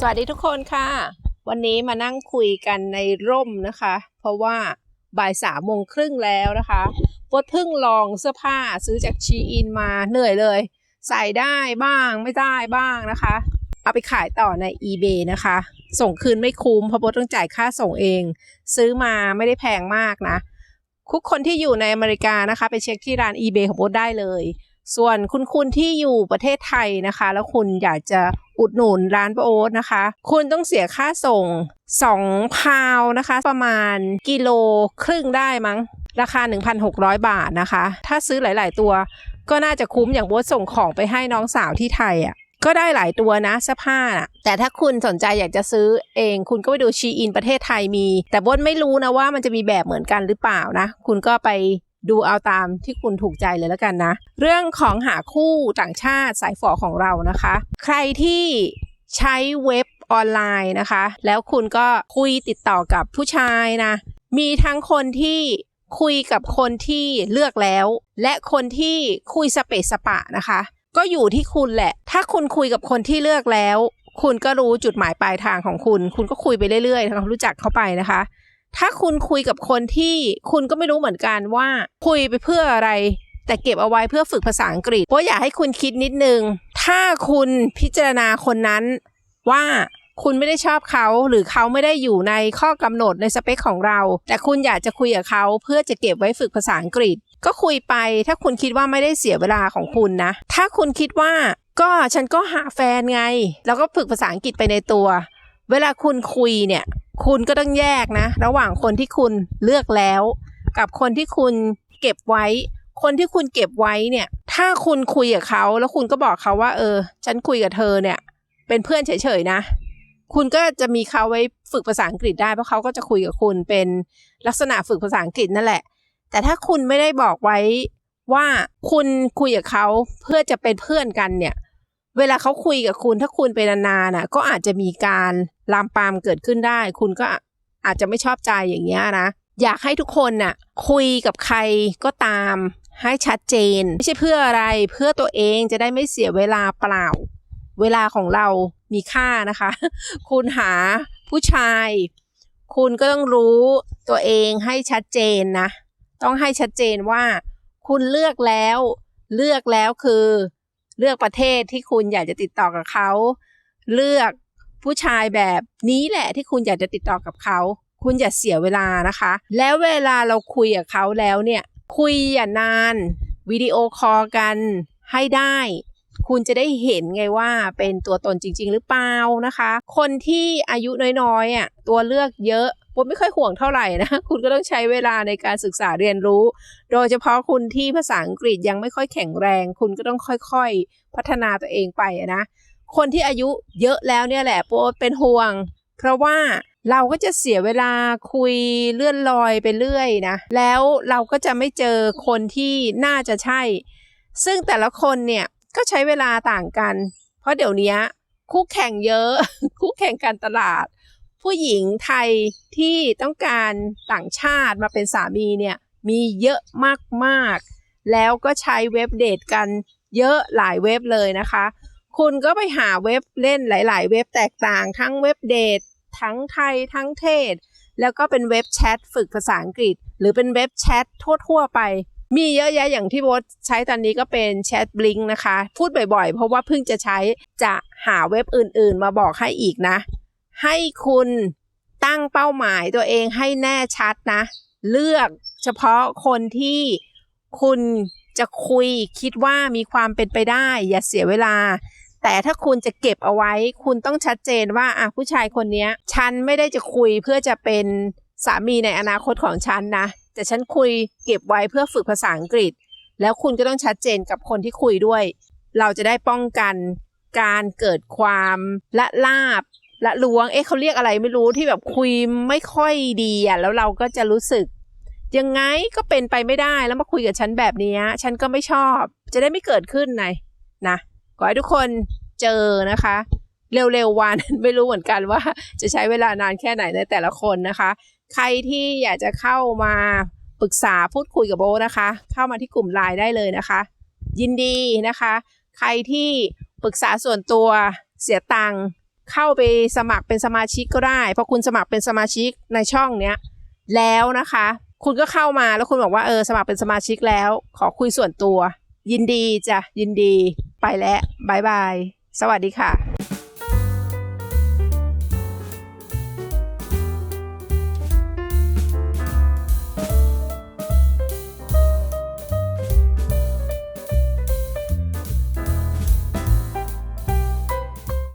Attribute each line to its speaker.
Speaker 1: สวัสดีทุกคนค่ะ วันนี้มานั่งคุยกันในร่มนะคะ เพราะว่าบ่ายสามโมงครึ่งแล้วนะคะปดเพิ่งลองเสื้อผ้าซื้อจากชีอินมาเหนื่อยเลย ใส่ได้บ้างไม่ได้บ้างนะคะ เอาไปขายต่อใน eBay นะคะ ส่งคืนไม่คุ้มเพราะบดต้องจ่ายค่าส่งเอง ซื้อมาไม่ได้แพงมากนะทุกคนที่อยู่ในอเมริกานะคะ ไปเช็คที่ร้าน eBay ของบดได้เลย ส่วนคุณคุณที่อยู่ประเทศไทยนะคะ แล้วคุณอยากจะอุดหนุนร้านป้าโอ๊ตนะคะ คุณต้องเสียค่าส่ง 2 พาวนะคะ ประมาณกิโลครึ่งได้มั้ง ราคา 1,600 บาทนะคะ ถ้าซื้อหลาย ๆ ตัว ก็น่าจะคุ้มอย่างโบ๊ทส่งของไปให้น้องสาวที่ไทยอะก็ได้หลายตัวนะเสื้อผ้าน่ะแต่ถ้าคุณสนใจอยากจะซื้อเอง คุณก็ไปดูชีอินประเทศไทยมี แต่โบ๊ทไม่รู้นะว่ามันจะมีแบบเหมือนกันหรือเปล่านะ คุณก็ไป ดูเอาตามที่คุณถูกใจเลยแล้วกันนะ เรื่องของหาคู่ต่างชาติสายฝอของเรานะคะ ใครที่ใช้เว็บออนไลน์นะคะ แล้วคุณก็คุยติดต่อกับผู้ชายนะ มีทั้งคนที่คุยกับคนที่เลือกแล้ว และคนที่คุยสเปซสปะนะคะ ก็อยู่ที่คุณแหละ ถ้าคุณคุยกับคนที่เลือกแล้ว คุณก็รู้จุดหมายปลายทางของคุณ คุณก็คุยไปเรื่อยๆทำความรู้จักเข้าไปนะคะ ถ้าคุณคุยกับคนที่คุณก็ไม่รู้เหมือนกันว่า คุยไปเพื่ออะไร แต่เก็บเอาไว้เพื่อฝึกภาษาอังกฤษเพราะอยากให้คุณคิดนิดนึง ถ้าคุณพิจารณาคนนั้นว่าคุณไม่ได้ชอบเขาหรือเขาไม่ได้อยู่ในข้อกำหนดในสเปคของเรา แต่คุณอยากจะคุยกับเขาเพื่อจะเก็บไว้ฝึกภาษาอังกฤษ ก็คุยไปถ้าคุณคิดว่าไม่ได้เสียเวลาของคุณนะ ถ้าคุณคิดว่าก็ฉันก็หาแฟนไง แล้วก็ฝึกภาษาอังกฤษไปในตัว เวลาคุณคุยเนี่ย คุณก็ต้องแยกนะ ระหว่างคนที่คุณเลือกแล้ว กับคนที่คุณเก็บไว้ คนที่คุณเก็บไว้เนี่ย ถ้าคุณคุยกับเขาแล้วคุณก็บอกเขาว่า เออ ฉันคุยกับเธอเนี่ย เป็นเพื่อนเฉยๆนะ คุณก็จะมีเขาไว้ฝึกภาษาอังกฤษได้เพราะเขาก็จะคุยกับคุณเป็นลักษณะฝึกภาษาอังกฤษนั่นแหละ แต่ถ้าคุณไม่ได้บอกไว้ว่าคุณคุยกับเขาเพื่อจะเป็นเพื่อนกันเนี่ย เวลาเขาคุยกับคุณถ้าคุณเป็นนานๆน่ะ ก็อาจจะมีการลามปามเกิดขึ้นได้ คุณก็อาจจะไม่ชอบใจอย่างเงี้ยนะ อยากให้ทุกคนน่ะ คุยกับใครก็ตามให้ชัดเจน ไม่ใช่เพื่ออะไรเพื่อตัวเองจะได้ไม่เสียเวลาเปล่า เวลาของเรามีค่านะคะ คุณหาผู้ชาย คุณก็ต้องรู้ตัวเองให้ชัดเจนนะ ต้องให้ชัดเจนว่า คุณเลือกแล้ว เลือกแล้วคือ เลือกประเทศที่คุณอยากจะติดต่อกับเขา เลือกผู้ชายแบบนี้แหละที่คุณอยากจะติดต่อกับเขา คุณอย่าเสียเวลานะคะ แล้วเวลาเราคุยกับเขาแล้วเนี่ย คุยอย่านานวิดีโอคอลกันให้ได้ คุณจะได้เห็นไงว่าเป็นตัวตนจริง ๆ หรือเปล่านะคะ คนที่อายุน้อยๆอะตัวเลือกเยอะ ผมไม่ค่อยห่วงเท่าไหร่นะ คุณก็ต้องใช้เวลาในการศึกษาเรียนรู้ โดยเฉพาะคุณที่ภาษาอังกฤษยังไม่ค่อยแข็งแรง คุณก็ต้องค่อยๆ พัฒนาตัวเองไปนะ คนที่อายุเยอะแล้วเนี่ยแหละโปเป็นห่วง เพราะว่าเราก็จะเสียเวลาคุยเลื่อนลอยไปเรื่อยนะ แล้วเราก็จะไม่เจอคนที่น่าจะใช่ ซึ่งแต่ละคนเนี่ยก็ใช้เวลาต่างกัน เพราะเดี๋ยวนี้คู่แข่งเยอะ คู่แข่งการตลาด ผู้หญิงไทยที่ต้องการต่างชาติมาเป็นสามีเนี่ยมีเยอะมากๆ แล้วก็ใช้เว็บเดทกันเยอะหลายเว็บเลยนะคะ คุณก็ไปหาเว็บเล่นหลาย ๆ เว็บแตกต่างทั้งเว็บเดททั้งไทยทั้งเทศ แล้วก็เป็นเว็บแชทฝึกภาษาอังกฤษ หรือเป็นเว็บแชททั่วๆไป มีเยอะแยะอย่างที่โบทใช้ตอนนี้ก็เป็นแชทบลิงนะคะ พูดบ่อยๆ เพราะว่าเพิ่งจะใช้จะหาเว็บอื่นๆ มาบอกให้อีกนะ ให้คุณตั้งเป้าหมายตัวเองให้แน่ชัดนะ เลือกเฉพาะคนที่คุณจะคุยคิดว่ามีความเป็นไปได้ อย่าเสียเวลา แต่ถ้าคุณจะเก็บเอาไว้ คุณต้องชัดเจนว่าอะผู้ชายคนนี้ฉันไม่ได้จะคุยเพื่อจะเป็นสามีในอนาคตของฉันนะ แต่ฉันคุยเก็บไว้เพื่อฝึกภาษาอังกฤษ แล้วคุณก็ต้องชัดเจนกับคนที่คุยด้วย เราจะได้ป้องกันการเกิดความละลาบ ละลวง เอ๊ะเขาเรียกอะไรไม่รู้ที่แบบคุยไม่ค่อยดีอะแล้วเราก็จะรู้สึก ยังไงก็เป็นไปไม่ได้แล้วมาคุยกับฉันแบบนี้ฉันก็ไม่ชอบ จะได้ไม่เกิดขึ้นไงนะขอให้ทุกคนเจอนะคะ เร็วๆวันไม่รู้เหมือนกันว่า จะใช้เวลานานแค่ไหนในแต่ละคนนะคะ ใครที่อยากจะเข้ามาปรึกษาพูดคุยกับโบนะคะ เข้ามาที่กลุ่มไลน์ได้เลยนะคะ ยินดีนะคะ ใครที่ปรึกษาส่วนตัวเสียตังค์ เข้าไปสมัครเป็นสมาชิกก็ได้พอคุณสมัครเป็นสมาชิกในช่องเนี้ยแล้วนะคะ คุณก็เข้ามาแล้วคุณบอกว่าเออสมัครเป็นสมาชิกแล้ว ขอคุยส่วนตัว ยินดีจ้ะยินดีไปแล้วบายบาย สวัสดีค่ะ